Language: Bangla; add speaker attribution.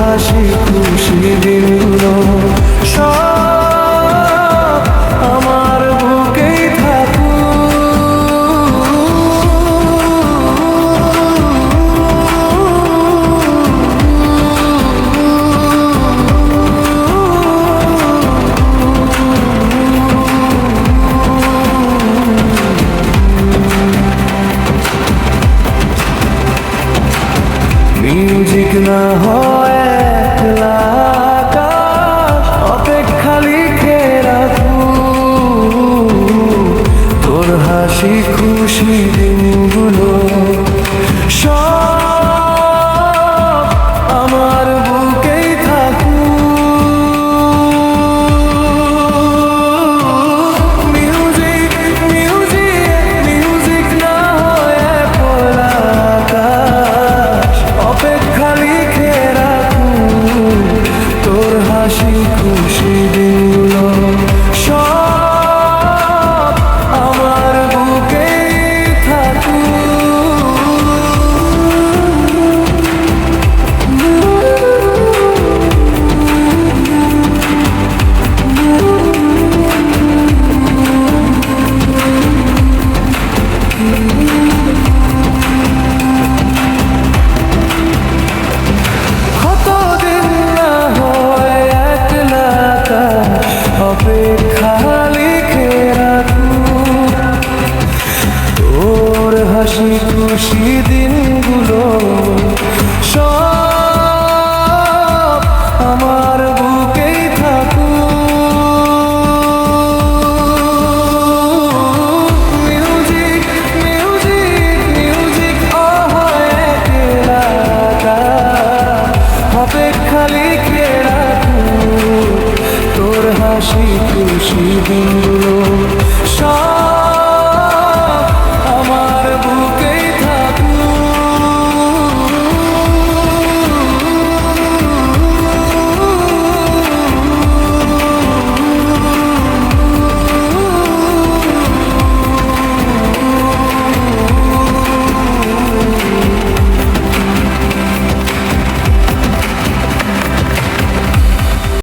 Speaker 1: হাসি খুশি দিনগুলো আমার বুকেই থাকু মিউজিক না হয় হাসি খুশি দিনগুলো সব হাসি খুশি দিনগুলো সব